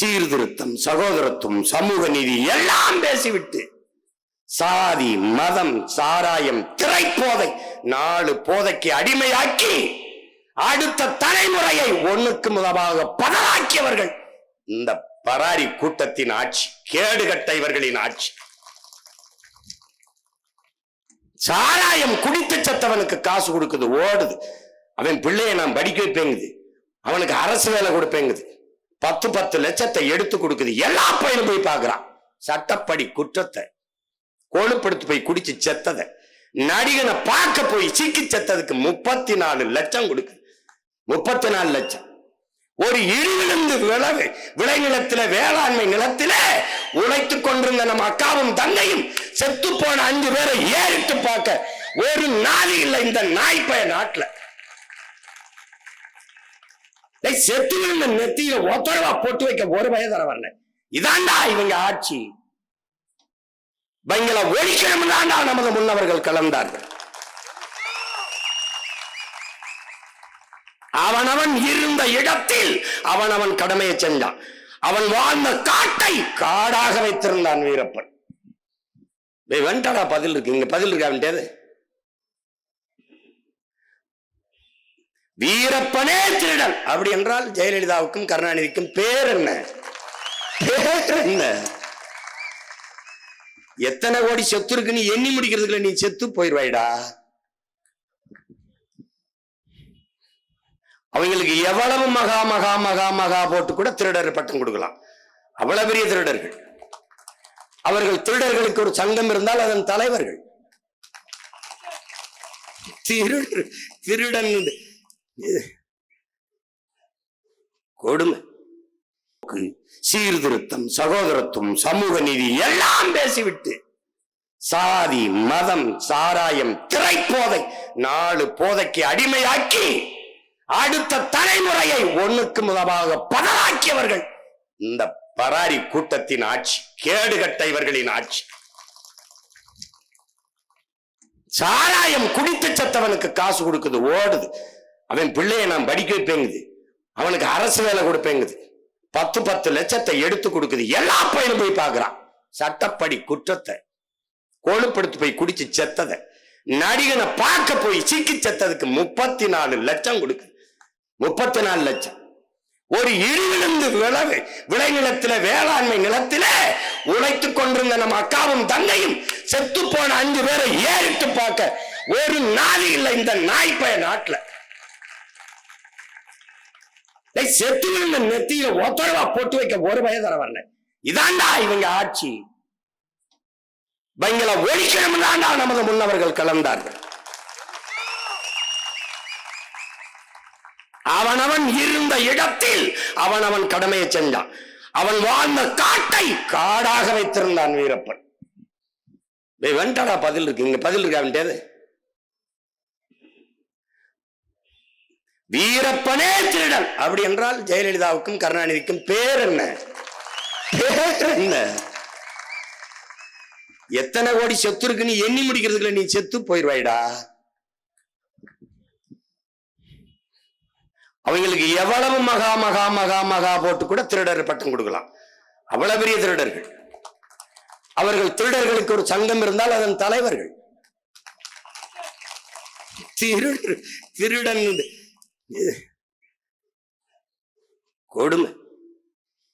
சீர்திருத்தம் சகோதரத்துவம் சமூக நீதி எல்லாம் பேசிவிட்டு சாதி மதம் சாராயம் திரைப்போதை நாலு போதைக்கு அடிமையாக்கி அடுத்த தலைமுறையை ஒண்ணுக்கு முதலாக பதறாக்கியவர்கள் இந்த பராரி கூட்டத்தின் ஆட்சி கேடுகட்ட இவர்களின் ஆட்சி. சாராயம் குடித்து செத்தவனுக்கு காசு கொடுக்குது ஓடுது. அவன் பிள்ளைய நான் படிக்க வைப்பேங்குது. அவனுக்கு அரசு வேலை கொடுப்பேங்குது. பத்து பத்து லட்சத்தை எடுத்து கொடுக்குது. எல்லா பையனும் போய் பார்க்குறான். சட்டப்படி குற்றத்தை கொழுப்படுத்து போய் குடிச்சு செத்ததை. நடிகனை பார்க்க போய் சீக்கி செத்ததுக்கு முப்பத்தி நாலு லட்சம் கொடுக்குது. முப்பத்தி நாலு லட்சம். ஒரு இடிவிழுந்து விளவு விளைநிலத்தில வேளாண்மை நிலத்தில உழைத்து கொண்டிருந்த நம்ம அக்காவும் தங்கையும் செத்து போன அஞ்சு பேரை ஏறிட்டு பார்க்க. ஒரு நாதி இல்லை இந்த நாய்ப்பய நாட்டுல. செத்து விழுந்த நெத்தியில ஒத்தரவா போட்டு வைக்க ஒரு வயதர வரல. இதாண்டா இவங்க ஆட்சி. இவங்களை ஒழிக்கணும் தாண்டா நமது முன்னவர்கள் கலந்தார்கள். அவனவன் இருந்த இடத்தில் அவனவன் கடமையை செஞ்சான். அவன் வாழ்ந்த காட்டை காடாக வைத்திருந்தான் வீரப்பன். டேய், பதில் இருக்கு. இங்க பதில் இருக்கா அவன்கிட்ட வீரப்பனே திருடன் அப்படி என்றால் ஜெயலலிதாவுக்கும் கருணாநிதிக்கும் பேர் என்ன? பேர் என்ன? எத்தனை கோடி செத்து இருக்குன்னு எண்ணி முடிக்கிறதுக்குள்ள நீ செத்து போயிடுவாயிடா அவங்களுக்கு எவ்வளவு மகா மகா மகா மகா போட்டு கூட திருடர் பட்டம் கொடுக்கலாம். அவ்வளவு பெரிய திருடர்கள். அவர்கள் திருடர்களுக்கு ஒரு சங்கம் இருந்தால் அதன் தலைவர்கள். திருடர் திருடன் கொடுமை. சீர்திருத்தம் சகோதரத்துவம் சமூக நீதி எல்லாம் பேசிவிட்டு சாதி மதம் சாராயம் திரைப்போதை நாலு போதைக்கு அடிமையாக்கி அடுத்த தலைமுறையை ஒண்ணுக்கு முதலாக பதறாக்கியவர்கள் இந்த பராரி கூட்டத்தின் ஆட்சி கேடுகட்ட இவர்களின் ஆட்சி. சாராயம் குடித்து செத்தவனுக்கு காசு கொடுக்குது ஓடுது. அவன் பிள்ளைய நான் படிக்க வைப்பேங்குது. அவனுக்கு அரசு வேலை கொடுப்பேங்குது. பத்து பத்து லட்சத்தை எடுத்து கொடுக்குது. எல்லா பையனும் போய் பார்க்கறான். சட்டப்படி குற்றத்தை கோழுப்படுத்து போய் குடிச்சு செத்ததை நடிகனை பார்க்க போய் சிக்கி செத்ததுக்கு முப்பத்தி நாலு லட்சம் கொடுக்குது. முப்பத்தி நாலு லட்சம். ஒரு இருந்து விளவு விளைநிலத்தில வேளாண்மை நிலத்தில உழைத்துக் கொண்டிருந்த நம்ம அக்காவும் தங்கையும் செத்து போன அஞ்சு பேரை ஏறிட்டு பார்க்க ஒரு நாதி இல்லை இந்த நாய்ப்பய நாட்டுல. செத்து நெத்தியில ஒத்தரவா போட்டு வைக்க ஒரு வயதர வரல. இதாண்டா இவங்க ஆட்சி. இவங்களை ஒழிக்கணும் தாண்டா நமது முன்னவர்கள் கலந்தார்கள். அவனவன் இருந்த இடத்தில் அவனவன் கடமையை செஞ்சான். அவன் வாழ்ந்த காட்டை காடாக வைத்திருந்தான் வீரப்பன். டேய், பதில் இருக்கு. இங்க பதில் இருக்கு அவன்கிட்ட வீரப்பனே திருடன். அப்படி என்றால் ஜெயலலிதாவுக்கும் கருணாநிதிக்கும் பேர் என்ன? பேர் என்ன? எத்தனை கோடி செத்து இருக்குன்னு எண்ணி முடிக்கிறதுக்குள்ள நீ செத்து போயிடுவாயிடா அவங்களுக்கு எவ்வளவு மகா மகா மகா மகா போட்டு கூட திருடர் பட்டம் கொடுக்கலாம். அவ்வளவு பெரிய திருடர்கள். அவர்கள் திருடர்களுக்கு ஒரு சங்கம் இருந்தால் அதன் தலைவர்கள். திருடர் திருடன். கொடுமை.